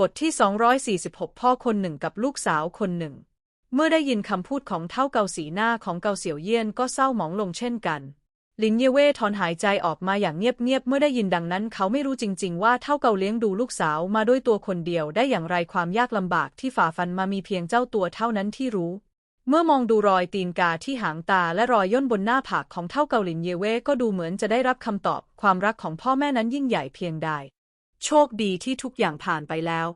บทที่ 246 พ่อคนหนึ่งกับลูกสาวคนหนึ่ง เมื่อได้ยินคำพูดของเท่าเกาสีหน้าของเกาเสี่ยวเยี่ยนก็เศร้าหมองลงเช่นกันลินเยเว่ถอนหายใจออกมาอย่างเงียบๆเมื่อได้ยินดังนั้น เขาไม่รู้จริง ๆ ว่าเท่าเกาเลี้ยงดูลูกสาวมาด้วยตัวคนเดียวได้อย่างไรความยากลำบากที่ฝ่าฟันมามีเพียงเจ้าตัวเท่านั้นที่รู้ เมื่อมองดูรอยตีนกาที่หางตาและรอยย่นบนหน้าผากของเท่าเกาลินเยเว่ก็ดูเหมือนจะได้รับคำตอบ ความรักของพ่อแม่นั้นยิ่งใหญ่เพียงใด โชคดีที่ทุกอย่างผ่านไปแล้ว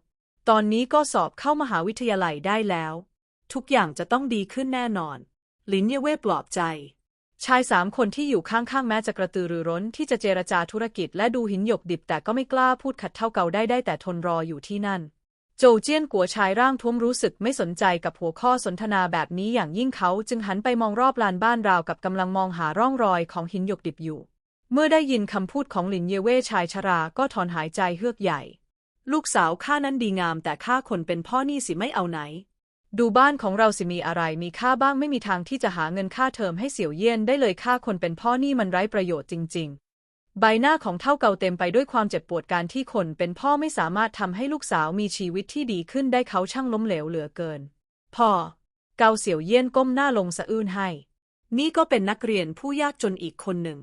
ตอนนี้ก็สอบเข้ามหาวิทยาลัยได้แล้ว ทุกอย่างจะต้องดีขึ้นแน่นอน ลินเยเว่ปลอบใจ ชายสามคนที่อยู่ข้างๆ แม้จะกระตือรือร้นที่จะเจรจาธุรกิจและดูหินหยกดิบแต่ก็ไม่กล้าพูดขัดเท่าเก่าได้ได้แต่ทนรออยู่ที่นั่น โจวเจี้ยนกัวชายร่างท้วมรู้สึกไม่สนใจกับหัวข้อสนทนาแบบนี้อย่างยิ่งเขาจึงหันไปมองรอบลานบ้านราวกับกำลังมองหาร่องรอยของหินหยกดิบอยู่ เมื่อได้ยินคำพูดของหลินเยเว่ชายชราก็ถอนหายใจเฮือกใหญ่ ลูกสาวข้านั้นดีงาม แต่ข้าคนเป็นพ่อนี่สิไม่เอาไหน ดูบ้านของเราสิมีอะไรมีค่าบ้างไม่มีทางที่จะหาเงินค่าเทอมให้เสี่ยวเยี่ยนได้เลยค่าคนเป็นพ่อนี่มันไร้ประโยชน์จริง ๆ ใบหน้าของเท่าเกาเต็มไปด้วยความเจ็บปวดการที่คนเป็นพ่อไม่สามารถทำให้ลูกสาวมีชีวิตที่ดีขึ้นได้เขาช่างล้มเหลวเหลือเกิน พ่อ เกาเสี่ยวเยี่ยนก้มหน้าลงสะอื้นให้ นี่ก็เป็นนักเรียนผู้ยากจนอีกคนหนึ่ง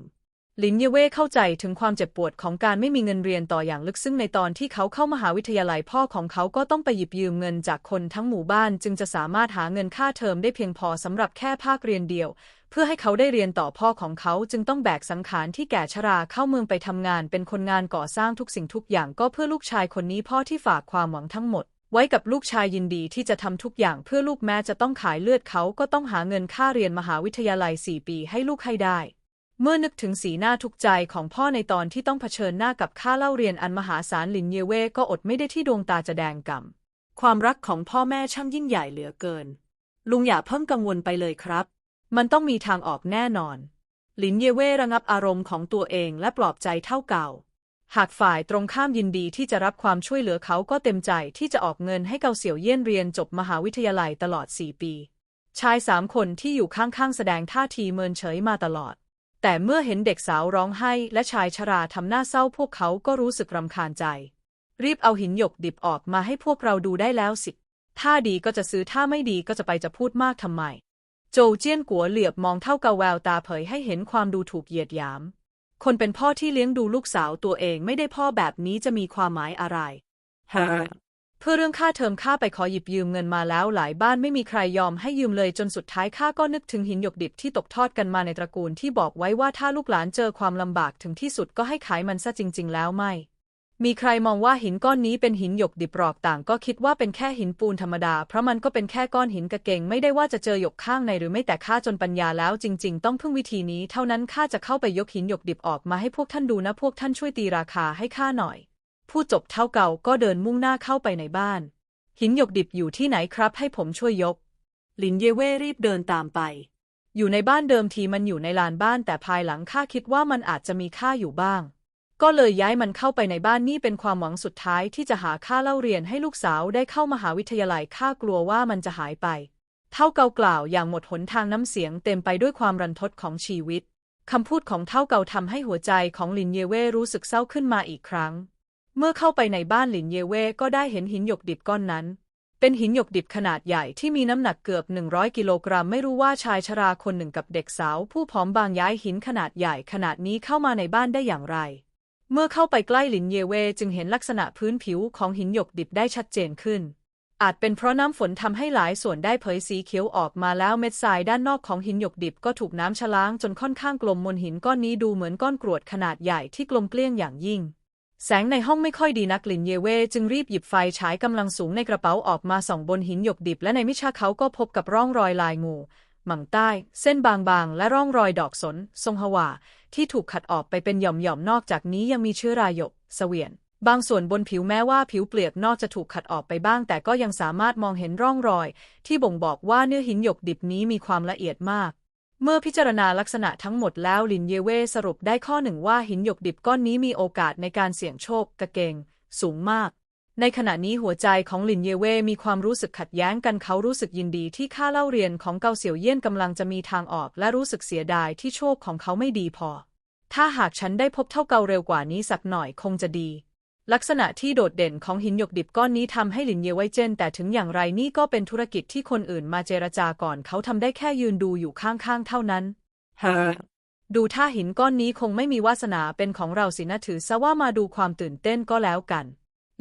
ลินเยเว่เข้าใจถึงความเจ็บปวดของการไม่มีเงินเรียนต่ออย่างลึกซึ้งในตอนที่เขาเข้ามหาวิทยาลัยพ่อของเขาก็ต้องไปหยิบยืมเงินจากคนทั้งหมู่บ้านจึงจะสามารถหาเงินค่าเทอมได้เพียงพอสำหรับแค่ภาคเรียนเดียว เพื่อให้เขาได้เรียนต่อพ่อของเขาจึงต้องแบกสังขารที่แก่ชราเข้าเมืองไปทำงาน เป็นคนงานก่อสร้างทุกสิ่งทุกอย่างก็เพื่อลูกชายคนนี้พ่อที่ฝากความหวังทั้งหมด ไว้กับลูกชายยินดีที่จะทำทุกอย่างเพื่อลูกแม้จะต้องขายเลือดเขาก็ต้องหาเงินค่าเรียนมหาวิทยาลัยสี่ปีให้ลูกให้ได้ เมื่อนึกถึงสีหน้าทุกใจของพ่อในตอนที่ต้องเผชิญหน้ากับค่าเล่าเรียนอันมหาศาลหลินเยเว่ก็อดไม่ได้ที่ดวงตาจะแดงก่ำความรักของพ่อแม่ช่างยิ่งใหญ่เหลือเกิน ลุงอย่าเพิ่งกังวลไปเลยครับ มันต้องมีทางออกแน่นอน หลินเยเว่ระงับอารมณ์ของตัวเองและปลอบใจเท่าเก่า หากฝ่ายตรงข้ามยินดีที่จะรับความช่วยเหลือเขาก็เต็มใจที่จะออกเงินให้เกาเสี่ยวเยี่ยนเรียนจบมหาวิทยาลัยตลอดสี่ปี ชายสามคนที่อยู่ข้างๆแสดงท่าทีเมินเฉยมาตลอด แต่เมื่อเห็นเด็กสาวร้องไห้และชายชราทำหน้าเศร้าพวกเขาก็รู้สึกรำคาญใจ รีบเอาหินหยกดิบออกมาให้พวกเราดูได้แล้วสิ ถ้าดีก็จะซื้อถ้าไม่ดีก็จะไปจะพูดมากทำไม โจเจี้ยนกัวเหลือบมองเท่ากับแววตาเผยให้เห็นความดูถูกเหยียดหยาม คนเป็นพ่อที่เลี้ยงดูลูกสาวตัวเองไม่ได้พ่อแบบนี้จะมีความหมายอะไรฮะ เพื่อเรื่องค่าเทอมข้าไปขอหยิบยืมเงินมาแล้วหลายบ้านไม่มีใครยอมให้ยืมเลยจนสุดท้ายข้าก็นึกถึงหินหยกดิบที่ตกทอดกันมาในตระกูลที่บอกไว้ว่าถ้าลูกหลานเจอความลำบากถึงที่สุดก็ให้ขายมันซะจริง ๆ แล้วไม่ มีใครมองว่าหินก้อนนี้เป็นหินหยกดิบหรอกต่างก็คิดว่าเป็นแค่หินปูนธรรมดา เพราะมันก็เป็นแค่ก้อนหินกระเกงไม่ได้ว่าจะเจอหยกข้างในหรือไม่แต่ข้าจนปัญญาแล้วจริง ๆ ต้องพึ่งวิธีนี้ เท่านั้นข้าจะเข้าไปยกหินหยกดิบออกมาให้พวกท่านดูนะพวกท่านช่วยตีราคาให้ข้าหน่อย ผู้จบเท่าเก่าก็เดินมุ่งหน้าเข้าไปในบ้าน หินหยกดิบอยู่ที่ไหนครับให้ผมช่วยยก หลินเยเว่รีบเดินตามไป อยู่ในบ้านเดิมทีมันอยู่ในลานบ้านแต่ภายหลังข้าคิดว่ามันอาจจะมีค่าอยู่บ้าง ก็เลยย้ายมันเข้าไปในบ้านนี่เป็นความหวังสุดท้ายที่จะหาค่าเล่าเรียนให้ลูกสาวได้เข้ามหาวิทยาลัยข้ากลัวว่ามันจะหายไป เท่าเก่ากล่าวอย่างหมดหนทางน้ำเสียงเต็มไปด้วยความรันทดของชีวิตคำพูดของเท่าเก่าทำให้หัวใจของลินเยเว่รู้สึกเศร้าขึ้นมาอีกครั้ง เมื่อเข้าไปในบ้านหลินเยเว่ก็ได้เห็นหินหยกดิบก้อนนั้น เป็นหินหยกดิบขนาดใหญ่ที่มีน้ำหนักเกือบ 100 กิโลกรัม ไม่รู้ว่าชายชราคนหนึ่งกับเด็กสาว ผู้ผอมบางย้ายหินขนาดใหญ่ขนาดนี้เข้ามาในบ้านได้อย่างไร เมื่อเข้าไปใกล้หลินเยเว่จึงเห็นลักษณะพื้นผิวของหินหยกดิบได้ชัดเจนขึ้น อาจเป็นเพราะน้ำฝนทำให้หลายส่วนได้เผยสีเขียวออกมาแล้วเม็ดทรายด้านนอกของหินหยกดิบก็ถูกน้ำชะล้างจนค่อนข้างกลมมวลหินก้อนนี้ดูเหมือนก้อนกรวดขนาดใหญ่ที่กลมเกลี้ยงอย่างยิ่ง แสงในห้องไม่ค่อยดีนักลินเยเวจึงรีบหยิบไฟฉายกำลังสูงในกระเป๋าออกมาส่องบนหินหยกดิบ และในมิชาเขาก็พบกับร่องรอยลายงูหมั่งใต้ เส้นบางๆ และร่องรอยดอกสน ทรงฮวาที่ถูกขัดออกไปเป็นหย่อมๆ นอกจากนี้ยังมีเชื้อราหยกเสวียน บางส่วนบนผิวแม้ว่าผิวเปลือกนอกจะถูกขัดออกไปบ้าง แต่ก็ยังสามารถมองเห็นร่องรอย ที่บ่งบอกว่าเนื้อหินหยกดิบนี้มีความละเอียดมาก เมื่อพิจารณาลักษณะทั้งหมดแล้วลินเยเว่สรุปได้ข้อหนึ่งว่าหินหยกดิบก้อนนี้มีโอกาสในการเสี่ยงโชคกระเกง สูงมาก ในขณะนี้หัวใจของลินเยเว่มีความรู้สึกขัดแย้งกันเขารู้สึกยินดีที่ค่าเล่าเรียนของเกาเสี่ยวเยี่ยนกำลังจะมีทางออกและรู้สึกเสียดายที่โชคของเขาไม่ดีพอ ถ้าหากฉันได้พบเท่าเกาเร็วกว่านี้สักหน่อยคงจะดี ลักษณะที่โดดเด่นของหินหยกดิบก้อนนี้ทำให้หลินเยไว้เจน แต่ถึงอย่างไรนี่ก็เป็นธุรกิจที่คนอื่นมาเจรจาก่อนเขาทำได้แค่ยืนดูอยู่ข้างๆเท่านั้นฮ้อดูท่าหินก้อนนี้คงไม่มีวาสนาเป็นของเราสินะถือซะว่ามาดูความตื่นเต้นก็แล้วกัน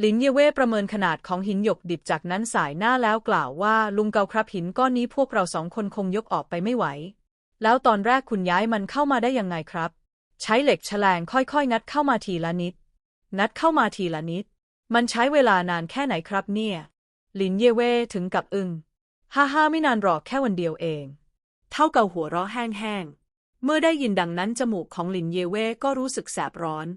ลินเยเว่ประเมินขนาดของหินหยกดิบจากนั้นสายหน้าแล้วกล่าวว่าลุงเกาครับหินก้อนนี้พวกเราสองคนคงยกออกไปไม่ไหว แล้วตอนแรกคุณย้ายมันเข้ามาได้ยังไงครับ ใช้เหล็กแฉลงค่อยๆ งัดเข้ามาทีละนิด งัดเข้ามาทีละนิด มันใช้เวลานานแค่ไหนครับเนี่ย ลินเยเว่ถึงกับอึง้งฮ่าฮ่าไม่นานหรอกแค่วันเดียวเอง เท่าเกาหัวเราะแห้งๆ เมื่อได้ยินดังนั้นจมูกของหลินเยเว่ก็รู้สึกแสบร้อน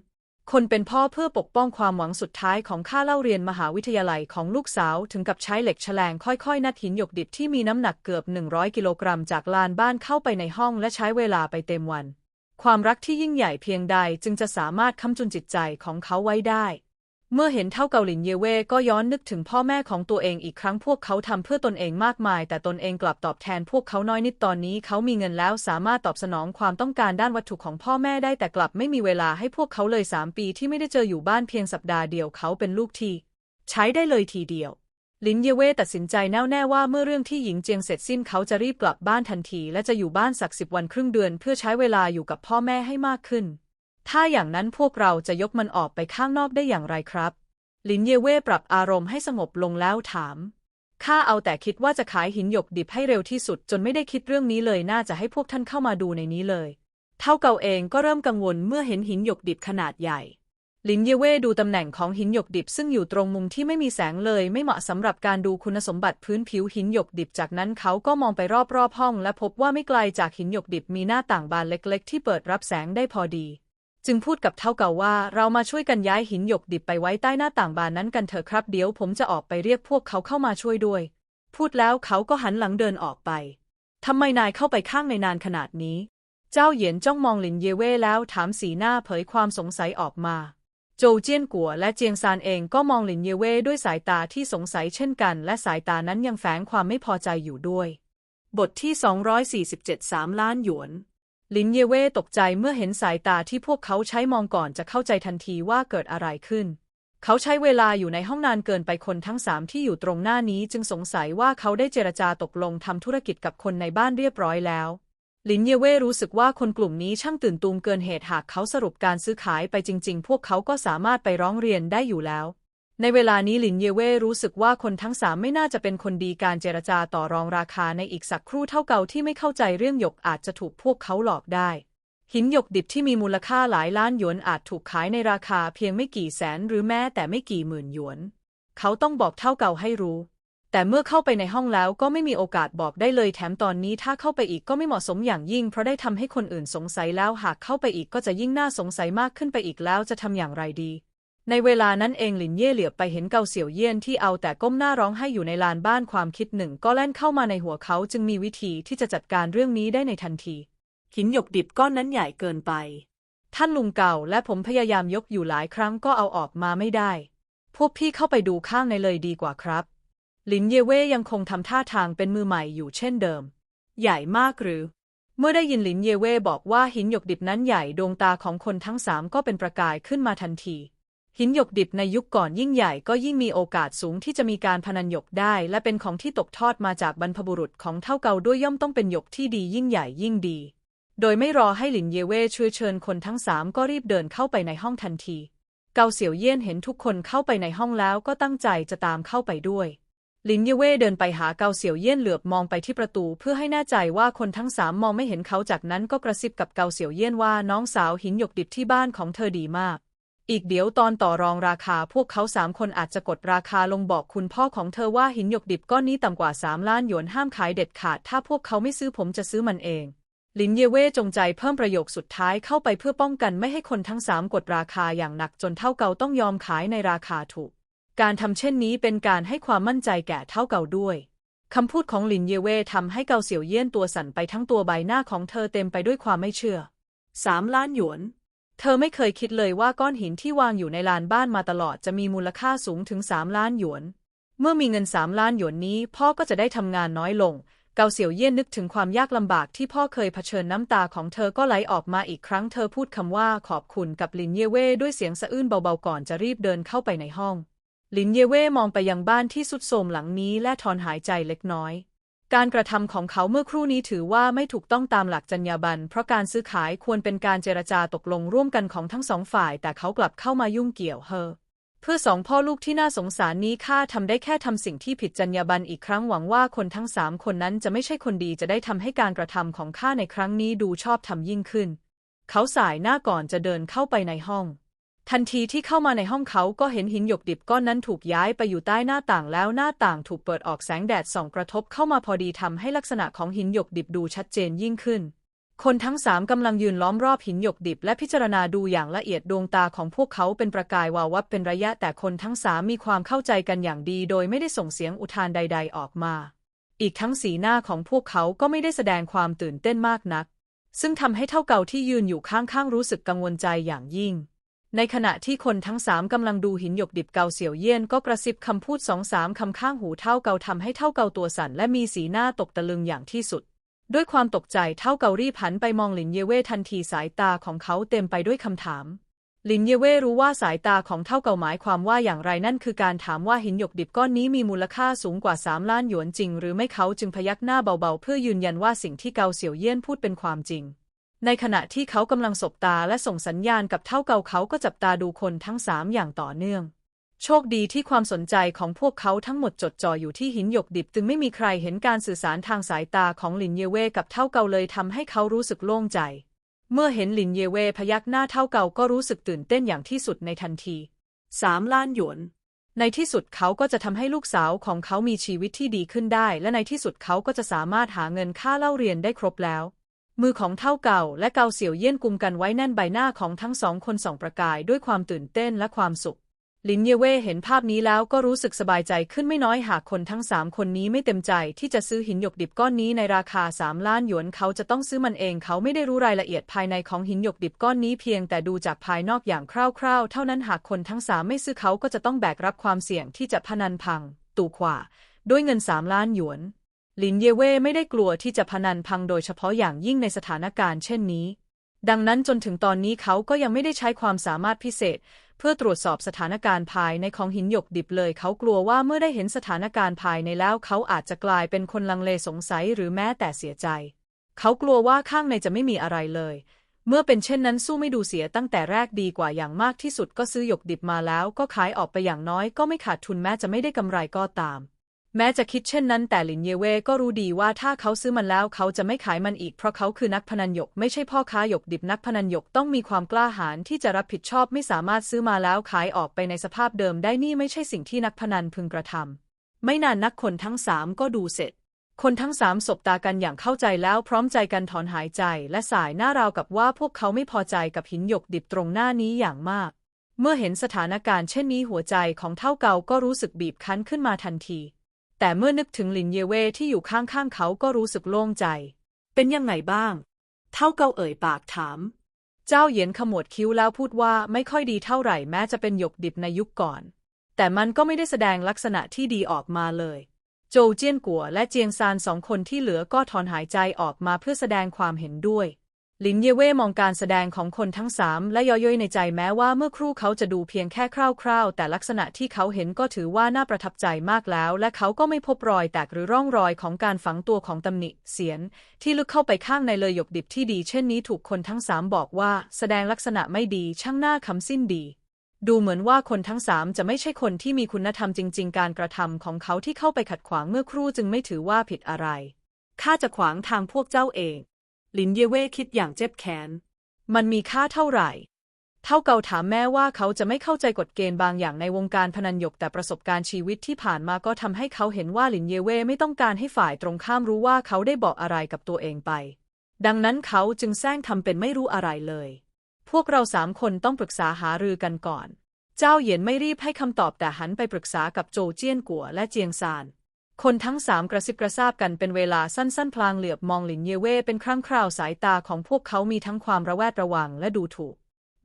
คนเป็นพ่อเพื่อปกป้องความหวังสุดท้ายของข้าเล่าเรียนมหาวิทยาลัยของลูกสาวถึงกับใช้เหล็กแฉลงค่อยๆ นัดหินหยกดิบที่มีน้ำหนักเกือบ 100 กิโลกรัมจากลานบ้านเข้าไปในห้องและใช้เวลาไปเต็มวัน ความรักที่ยิ่งใหญ่เพียงใดจึงจะสามารถค้ำจุนจิตใจของเขาไว้ได้ เมื่อเห็นเท่าเกาหลินเยเว่ก็ย้อนนึกถึงพ่อแม่ของตัวเองอีกครั้งพวกเขาทำเพื่อตนเองมากมาย แต่ตนเองกลับตอบแทนพวกเขาน้อยนิดตอนนี้เขามีเงินแล้วสามารถตอบสนองความต้องการด้านวัตถุของพ่อแม่ได้แต่กลับไม่มีเวลาให้พวกเขาเลยสามปีที่ไม่ได้เจออยู่บ้านเพียงสัปดาห์เดียวเขาเป็นลูกที่ ใช้ได้เลยทีเดียว ลินเยเว่ตัดสินใจแน่วแน่ว่าเมื่อเรื่องที่หญิงเจียงเสร็จสิ้นเขาจะรีบกลับบ้านทันที และจะอยู่บ้านสักสิบวันครึ่งเดือน เพื่อใช้เวลาอยู่กับพ่อแม่ให้มากขึ้น ถ้าอย่างนั้นพวกเราจะยกมันออกไปข้างนอกได้อย่างไรครับ ลินเยเว่ปรับอารมณ์ให้สงบลงแล้วถามข้าเอาแต่คิดว่าจะขายหินหยกดิบให้เร็วที่สุด จนไม่ได้คิดเรื่องนี้เลยน่าจะให้พวกท่านเข้ามาดูในนี้เลย เท่าเก่าเองก็เริ่มกังวลเมื่อเห็นหินหยกดิบขนาดใหญ่ ลินเยเว่ดูตำแหน่งของหินหยกดิบซึ่งอยู่ตรงมุมที่ไม่มีแสงเลยไม่เหมาะสำหรับการดูคุณสมบัติพื้นผิวหินหยกดิบจากนั้นเขาก็มองไปรอบๆห้อง และพบว่าไม่ไกลจากหินหยกดิบมีหน้าต่างบานเล็กๆ ที่เปิดรับแสงได้พอดี จึงพูดกับเท่าเก่าว่าเรามาช่วยกันย้ายหินหยกดิบไปไว้ใต้หน้าต่างบานนั้นกันเถอะครับเดี๋ยวผมจะออกไปเรียกพวกเขาเข้ามาช่วยด้วย พูดแล้วเขาก็หันหลังเดินออกไปทำไมนายเข้าไปข้างในนานขนาดนี้ เจ้าเหยียนจ้องมองหลินเยเว่แล้วถามสีหน้าเผยความสงสัยออกมา โจวเจี้ยนกัวและเจียงซานเองก็มองหลินเยเว่ด้วยสายตาที่สงสัยเช่นกัน และสายตานั้นยังแฝงความไม่พอใจอยู่ด้วย บทที่ 247 3 ล้านหยวนลินเยเว่ตกใจเมื่อเห็นสายตาที่พวกเขาใช้มองก่อนจะเข้าใจทันทีว่าเกิดอะไรขึ้น เขาใช้เวลาอยู่ในห้องนานเกินไปคนทั้งสามที่อยู่ตรงหน้านี้จึงสงสัยว่าเขาได้เจรจาตกลงทำธุรกิจกับคนในบ้านเรียบร้อยแล้ว ลินเยเว่รู้สึกว่าคนกลุ่มนี้ช่างตื่นตูมเกินเหตุหากเขาสรุปการซื้อขายไปจริง ๆ พวกเขาก็สามารถไปร้องเรียนได้อยู่แล้ว ในเวลานี้ลินเยเว่รู้สึกว่าคนทั้งสามไม่น่าจะเป็นคนดีการเจรจาต่อรองราคาในอีกสักครู่เท่าเก่าที่ไม่เข้าใจเรื่องหยกอาจจะถูกพวกเขาหลอกได้ หินหยกดิบที่มีมูลค่าหลายล้านหยวนอาจถูกขายในราคาเพียงไม่กี่แสนหรือแม้แต่ไม่กี่หมื่นหยวน เขาต้องบอกเท่าเก่าให้รู้ แต่เมื่อเข้าไปในห้องแล้วก็ไม่มีโอกาสบอกได้เลยแถมตอนนี้ถ้าเข้าไปอีกก็ไม่เหมาะสมอย่างยิ่ง เพราะได้ทำให้คนอื่นสงสัยแล้วหากเข้าไปอีกก็จะยิ่งน่าสงสัยมากขึ้นไปอีกแล้วจะทำอย่างไรดี ในเวลานั้นเองหลินเย่เหลือบไปเห็นเกาเสี่ยวเยี่ยนที่เอาแต่ก้มหน้าร้องไห้อยู่ในลานบ้านความคิดหนึ่ง ก็แล่นเข้ามาในหัวเขาจึงมีวิธีที่จะจัดการเรื่องนี้ได้ในทันที หินหยกดิบก้อนนั้นใหญ่เกินไป ท่านลุงเก่าและผมพยายามยกอยู่หลายครั้งก็เอาออกมาไม่ได้ พวกพี่เข้าไปดูข้างในเลยดีกว่าครับ ลินเยเว่ยังคงทำท่าทางเป็นมือใหม่อยู่เช่นเดิม ใหญ่มากหรือ เมื่อได้ยินลินเยเว่บอกว่าหินหยกดิบนั้นใหญ่ดวงตาของคนทั้งสามก็เป็นประกายขึ้นมาทันที หินหยกดิบในยุคก่อนยิ่งใหญ่ก็ยิ่งมีโอกาสสูงที่จะมีการพนันหยกได้ และเป็นของที่ตกทอดมาจากบรรพบุรุษของเท่าเกาด้วยย่อมต้องเป็นหยกที่ดียิ่งใหญ่ยิ่งดี โดยไม่รอให้หลินเยเว่ช่วยเชิญคนทั้งสามก็รีบเดินเข้าไปในห้องทันที เกาเสี่ยวเยี่ยนเห็นทุกคนเข้าไปในห้องแล้วก็ตั้งใจจะตามเข้าไปด้วย ลินเยเว่เดินไปหาเกาเสี่ยวเยี่ยนเหลือบมองไปที่ประตูเพื่อให้แน่ใจว่าคนทั้งสามมองไม่เห็นเขาจากนั้นก็กระซิบกับเกาเสี่ยวเยี่ยนว่าน้องสาวหินหยกดิบที่บ้านของเธอดีมาก อีกเดี๋ยวตอนต่อรองราคาพวกเขาสามคนอาจจะกดราคาลงบอกคุณพ่อของเธอว่าหินหยกดิบก้อนนี้ต่ำกว่าสามล้านหยวนห้ามขายเด็ดขาด ถ้าพวกเขาไม่ซื้อผมจะซื้อมันเองลินเยเว่จงใจเพิ่มประโยคสุดท้ายเข้าไปเพื่อป้องกันไม่ให้คนทั้งสามกดราคาอย่างหนักจนเท่าเกาต้องยอมขายในราคาถูก การทำเช่นนี้เป็นการให้ความมั่นใจแก่เท่าเกาด้วยคำพูดของลินเยเว่ทำให้เกาเสี่ยวเยี่ยนตัวสั่นไปทั้งตัวใบหน้าของเธอเต็มไปด้วยความไม่เชื่อสามล้านหยวน เธอไม่เคยคิดเลยว่าก้อนหินที่วางอยู่ในลานบ้านมาตลอดจะมีมูลค่าสูงถึงสามล้านหยวน เมื่อมีเงินสามล้านหยวนนี้ พ่อก็จะได้ทำงานน้อยลง เกาเสี่ยวเยี่ยนนึกถึงความยากลำบากที่พ่อเคยเผชิญน้ำตาของเธอก็ไหลออกมาอีกครั้งเธอพูดคำว่าขอบคุณกับลินเย่เว่ด้วยเสียงสะอื้นเบาๆก่อนจะรีบเดินเข้าไปในห้อง ลินเย่เว่มองไปยังบ้านที่สุดโทรมหลังนี้และถอนหายใจเล็กน้อย การกระทำของเขาเมื่อครู่นี้ถือว่าไม่ถูกต้องตามหลักจรรยาบรรณเพราะการซื้อขายควรเป็นการเจรจาตกลงร่วมกันของทั้งสองฝ่าย แต่เขากลับเข้ามายุ่งเกี่ยวเฮอเพื่อสองพ่อลูกที่น่าสงสารนี้ข้าทำได้แค่ทำสิ่งที่ผิดจรรยาบรรณอีกครั้งหวังว่าคนทั้งสามคนนั้นจะไม่ใช่คนดีจะได้ทำให้การกระทำของข้าในครั้งนี้ดูชอบทำยิ่งขึ้น เขาสายหน้าก่อนจะเดินเข้าไปในห้อง ทันทีที่เข้ามาในห้องเขาก็เห็นหินหยกดิบก้อนนั้นถูกย้ายไปอยู่ใต้หน้าต่างแล้วหน้าต่างถูกเปิดออกแสงแดดส่องกระทบเข้ามาพอดีทำให้ลักษณะของหินหยกดิบดูชัดเจนยิ่งขึ้น คนทั้งสามกำลังยืนล้อมรอบหินหยกดิบและพิจารณาดูอย่างละเอียดดวงตาของพวกเขาเป็นประกายวาววับเป็นระยะแต่คนทั้งสามมีความเข้าใจกันอย่างดีโดยไม่ได้ส่งเสียงอุทานใด ๆ ออกมา อีกทั้งสีหน้าของพวกเขาก็ไม่ได้แสดงความตื่นเต้นมากนัก ซึ่งทำให้เท่าเก่าที่ยืนอยู่ข้างๆรู้สึกกังวลใจอย่างยิ่ง ในขณะที่คนทั้งสามกำลังดูหินหยกดิบเกาเสี่ยวเยี่ยนก็กระซิบคำพูดสองสามคำข้างหูเท่าเกาทำให้เท่าเกาตัวสั่นและมีสีหน้าตกตะลึงอย่างที่สุด ด้วยความตกใจเท่าเการีบหันไปมองหลินเยเว่ทันทีสายตาของเขาเต็มไปด้วยคำถามหลินเยเว่รู้ว่าสายตาของเท่าเกาหมายความว่าอย่างไรนั่นคือการถามว่าหินหยกดิบก้อนนี้มีมูลค่าสูงกว่าสามล้านหยวนจริง หรือไม่เขาจึงพยักหน้าเบาๆ เพื่อยืนยันว่าสิ่งที่เกาเสี่ยวเยี่ยนพูดเป็นความจริง ในขณะที่เขากำลังสบตาและส่งสัญญาณกับเท่าเกาเขาก็จับตาดูคนทั้งสามอย่างต่อเนื่อง โชคดีที่ความสนใจของพวกเขาทั้งหมดจดจ่ออยู่ที่หินหยกดิบ จึงไม่มีใครเห็นการสื่อสารทางสายตาของหลินเยเว่กับเท่าเกาเลยทำให้เขารู้สึกโล่งใจ เมื่อเห็นหลินเยเว่พยักหน้าเท่าเกาก็รู้สึกตื่นเต้นอย่างที่สุดในทันทีสามล้านหยวนในที่สุดเขาก็จะทำให้ลูกสาวของเขามีชีวิตที่ดีขึ้นได้ และในที่สุดเขาก็จะสามารถหาเงินค่าเล่าเรียนได้ครบแล้ว มือของเท่าเก่าและเกาเสี่ยวเยี่ยนกุมกันไว้แน่นใบหน้าของทั้งสองคนส่องประกายด้วยความตื่นเต้นและความสุข ลินเยเว่เห็นภาพนี้แล้วก็รู้สึกสบายใจขึ้นไม่น้อยหากคนทั้งสามคนนี้ไม่เต็มใจที่จะซื้อหินหยกดิบก้อนนี้ในราคาสามล้านหยวนเขาจะต้องซื้อมันเองเขาไม่ได้รู้รายละเอียดภายในของหินหยกดิบก้อนนี้เพียงแต่ดูจากภายนอกอย่างคร่าว ๆ เท่านั้นหากคนทั้งสามไม่ซื้อเขาก็จะต้องแบกรับความเสี่ยงที่จะพนันพัง ตู่ขวาด้วยเงินสามล้านหยวน ลินเยเว่ไม่ได้กลัวที่จะพนันพังโดยเฉพาะอย่างยิ่งในสถานการณ์เช่นนี้ ดังนั้นจนถึงตอนนี้เขาก็ยังไม่ได้ใช้ความสามารถพิเศษ เพื่อตรวจสอบสถานการณ์ภายในของหินหยกดิบเลย เขากลัวว่าเมื่อได้เห็นสถานการณ์ภายในแล้ว เขาอาจจะกลายเป็นคนลังเลสงสัยหรือแม้แต่เสียใจ เขากลัวว่าข้างในจะไม่มีอะไรเลย เมื่อเป็นเช่นนั้นสู้ไม่ดูเสียตั้งแต่แรกดีกว่าอย่างมากที่สุดก็ซื้อหยกดิบมาแล้ว ก็ขายออกไปอย่างน้อยก็ไม่ขาดทุนแม้จะไม่ได้กำไรก็ตาม แม้จะคิดเช่นนั้นแต่หลินเยเว่ก็รู้ดีว่าถ้าเขาซื้อมันแล้วเขาจะไม่ขายมันอีกเพราะเขาคือนักพนันหยกไม่ใช่พ่อค้าหยกดิบนักพนันหยกต้องมีความกล้าหาญที่จะรับผิดชอบไม่สามารถซื้อมาแล้วขายออกไปในสภาพเดิมได้นี่ไม่ใช่สิ่งที่นักพนันพึงกระทำไม่นานนักคนทั้งสามก็ดูเสร็จ คนทั้งสามสบตากันอย่างเข้าใจแล้วพร้อมใจกันถอนหายใจและสายหน้าราวกับว่าพวกเขาไม่พอใจกับหินหยกดิบตรงหน้านี้อย่างมาก เมื่อเห็นสถานการณ์เช่นนี้หัวใจของเท่าเกาก็รู้สึกบีบคั้นขึ้นมาทันที แต่เมื่อนึกถึงหลินเยเว่ที่อยู่ข้างๆเขาก็รู้สึกโล่งใจ เป็นยังไงบ้าง เท่าเกาเอ่ยปากถาม เจ้าเหยียนขมวดคิ้วแล้วพูดว่าไม่ค่อยดีเท่าไหร่แม้จะเป็นหยกดิบในยุคก่อน แต่มันก็ไม่ได้แสดงลักษณะที่ดีออกมาเลย โจวเจี้ยนกัวและเจียงซานสองคนที่เหลือก็ถอนหายใจออกมาเพื่อแสดงความเห็นด้วย ลินเยเว่มองการแสดงของคนทั้งสามและย่อยๆในใจแม้ว่าเมื่อครู่เขาจะดูเพียงแค่คร่าวๆ แต่ลักษณะที่เขาเห็นก็ถือว่าน่าประทับใจมากแล้ว และเขาก็ไม่พบรอยแตกหรือร่องรอยของการฝังตัวของตำหนิเสียน ที่ลึกเข้าไปข้างในเลยหยกดิบที่ดี เช่นนี้ถูกคนทั้งสามบอกว่า แสดงลักษณะไม่ดีช่างหน้าคำสิ้นดีดูเหมือนว่าคนทั้งสามจะไม่ใช่คนที่มีคุณธรรมจริง ๆ การกระทำของเขาที่เข้าไปขัดขวางเมื่อครู่จึงไม่ถือว่าผิดอะไร ข้าจะขวางทางพวกเจ้าเอง ลินเยเว่คิดอย่างเจ็บแค้นมันมีค่าเท่าไหร่ เท่าเกาถามแม้ว่าเขาจะไม่เข้าใจกฎเกณฑ์บางอย่างในวงการพนันหยกแต่ประสบการณ์ชีวิตที่ผ่านมาก็ทำให้เขาเห็นว่าหลินเยเว่ไม่ต้องการให้ฝ่ายตรงข้ามรู้ว่าเขาได้บอกอะไรกับตัวเองไป ดังนั้นเขาจึงแซงทำเป็นไม่รู้อะไรเลย พวกเราสามคนต้องปรึกษาหารือกันก่อน เจ้าเหยียนไม่รีบให้คำตอบแต่หันไปปรึกษากับโจเจี้ยนกัวและเจียงซาน คนทั้งสามกระซิบกระซาบกันเป็นเวลาสั้นๆ พลางเหลือบมองหลินเยเว่เป็นครั้งคราวสายตาของพวกเขามีทั้งความระแวดระวังและดูถูก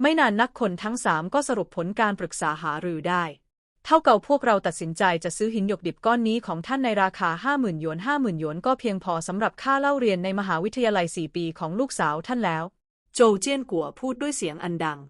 ไม่นานนักคนทั้งสามก็สรุปผลการปรึกษาหารือได้ เท่าเก่าพวกเราตัดสินใจจะซื้อหินหยกดิบก้อนนี้ของท่านในราคาห้าหมื่นหยวนห้าหมื่นหยวนก็เพียงพอสำหรับค่าเล่าเรียนในมหาวิทยาลัยสี่ปีของลูกสาวท่านแล้ว โจวเจี้ยนกัวพูดด้วยเสียงอันดัง